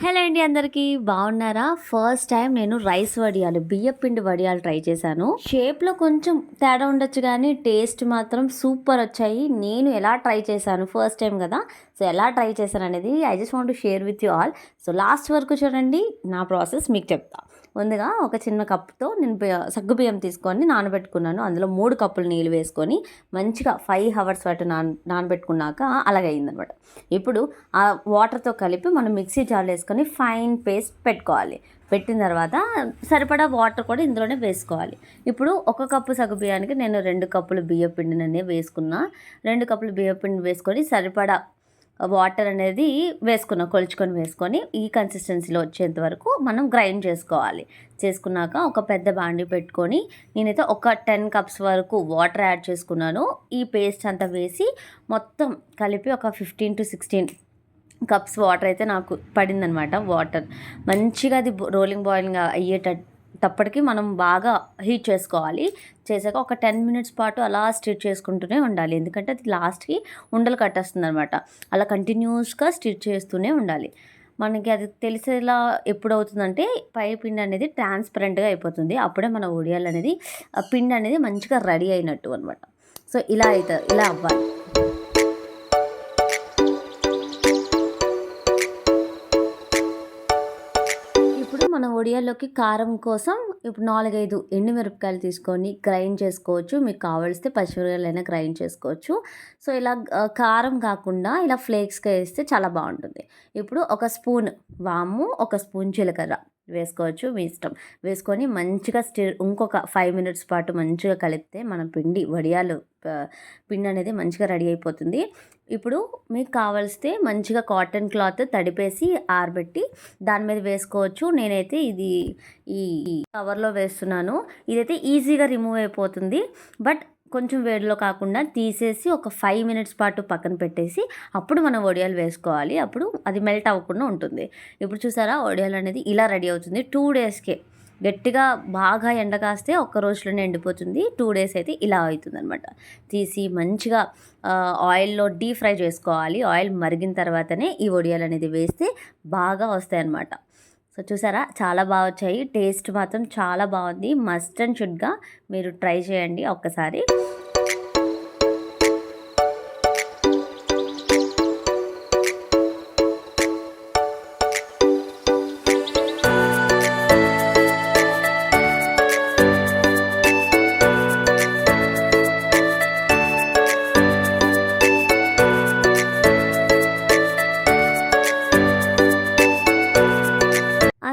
Hello అండి అందరికీ బాగున్నారా? ఫస్ట్ టైం నేను రైస్ వడియాలు బియ్యం పిండి వడియాలు ట్రై చేశాను. షేప్లో కొంచెం తేడా ఉండొచ్చు కానీ టేస్ట్ మాత్రం సూపర్ వచ్చాయి. నేను ఎలా ట్రై చేశాను ఫస్ట్ టైం కదా? సో ఎలా ట్రై చేశాను అనేది I just want to share with you all so last వరకు చూడండి నా ప్రాసెస్ మీకు చెప్తాను ముందుగా ఒక చిన్న కప్తో నేను సగ్గుబియ్యం సగ్గు బియ్యం తీసుకొని నానబెట్టుకున్నాను. అందులో మూడు కప్పులు నీళ్ళు వేసుకొని మంచిగా ఫైవ్ అవర్స్ పాటు నాన నానబెట్టుకున్నాక అలాగైందనమాట ఇప్పుడు ఆ వాటర్తో కలిపి మనం మిక్సీ జార్లో వేసుకొని ఫైన్ పేస్ట్ పెట్టుకోవాలి. పెట్టిన తర్వాత సరిపడా వాటర్ కూడా ఇందులోనే వేసుకోవాలి. ఇప్పుడు ఒక కప్పు సగ్గు బియ్యానికి నేను రెండు కప్పులు బియ్య పిండిననే వేసుకున్నా. రెండు కప్పులు బియ్య పిండి వేసుకొని సరిపడా వాటర్ అనేది వేసుకున్నాం కొలుచుకొని వేసుకొని ఈ కన్సిస్టెన్సీలో వచ్చేంత వరకు మనం గ్రైండ్ చేసుకోవాలి. చేసుకున్నాక ఒక పెద్ద బాండి పెట్టుకొని నేనైతే ఒక టెన్ కప్స్ వరకు వాటర్ యాడ్ చేసుకున్నాను. ఈ పేస్ట్ అంతా వేసి మొత్తం కలిపి ఒక fifteen to sixteen cups water అయితే నాకు పడిందనమాట వాటర్ మంచిగా అది రోలింగ్ బాయిలింగ్ అయ్యేటట్టు తప్పటికి మనం బాగా హీట్ చేసుకోవాలి. చేసాక ఒక టెన్ మినిట్స్ పాటు అలా స్టిచ్ చేసుకుంటూనే ఉండాలి. ఎందుకంటే అది లాస్ట్కి ఉండలు కట్టేస్తుంది అనమాట అలా కంటిన్యూస్గా స్టిచ్ చేస్తూనే ఉండాలి. మనకి అది తెలిసేలా ఎప్పుడు అవుతుందంటే పై పిండి అనేది ట్రాన్స్పరెంట్గా అయిపోతుంది. అప్పుడే మన ఒడియాలు అనేది పిండి అనేది మంచిగా రెడీ అయినట్టు అనమాట సో ఇలా అవుతుంది ఇలా అవ్వాలి. మన ఒడియాల్లోకి కారం కోసం ఇప్పుడు నాలుగైదు ఎండుమిరపకాయలు తీసుకొని గ్రైండ్ చేసుకోవచ్చు. మీకు కావలిస్తే పచ్చిమిరపకాయలైనా గ్రైండ్ చేసుకోవచ్చు. సో ఇలా కారం కాకుండా ఇలా ఫ్లేక్స్గా వేస్తే చాలా బాగుంటుంది. ఇప్పుడు ఒక స్పూన్ వాము ఒక స్పూన్ జీలకర్ర. వేసుకోవచ్చు మీ ఇష్టం. వేసుకొని మంచిగా స్టిర్ ఇంకొక ఫైవ్ మినిట్స్ పాటు మంచిగా కలిపితే మన పిండి వడియాలు పిండి అనేది మంచిగా రెడీ అయిపోతుంది. ఇప్పుడు మీకు కావలిస్తే మంచిగా కాటన్ క్లాత్ తడిపేసి ఆరబెట్టి దాని మీద వేసుకోవచ్చు. నేనైతే ఇది ఈ కవర్లో వేస్తున్నాను. ఇదైతే ఈజీగా రిమూవ్ అయిపోతుంది. బట్ కొంచెం వేడిలో కాకుండా తీసేసి ఒక ఫైవ్ మినిట్స్ పాటు పక్కన పెట్టేసి అప్పుడు మనం వడియాలు వేసుకోవాలి. అప్పుడు అది మెల్ట్ అవ్వకుండా ఉంటుంది. ఇప్పుడు చూసారా? వడియాలు అనేది ఇలా రెడీ అవుతుంది. టూ డేస్కే గట్టిగా బాగా ఎండ కాస్తే ఒక్క రోజులోనే ఎండిపోతుంది. టూ డేస్ అయితే ఇలా అవుతుంది అనమాట తీసి మంచిగా ఆయిల్లో డీప్ ఫ్రై చేసుకోవాలి. ఆయిల్ మరిగిన తర్వాతనే ఈ వడియాలు అనేది వేస్తే బాగా వస్తాయి అన్నమాట సో చూసారా? చాలా బాగా వచ్చాయి. టేస్ట్ మాత్రం చాలా బాగుంది. మస్ట్ అండ్ షుడ్గా మీరు ట్రై చేయండి ఒక్కసారి.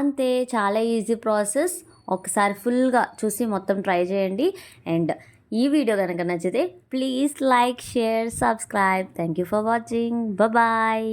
అంతే చాలా ఈజీ ప్రాసెస్ ఒకసారి ఫుల్గా చూసి మొత్తం ట్రై చేయండి. అండ్ ఈ వీడియో కనుక నచ్చితే please like share subscribe thank you for watching bye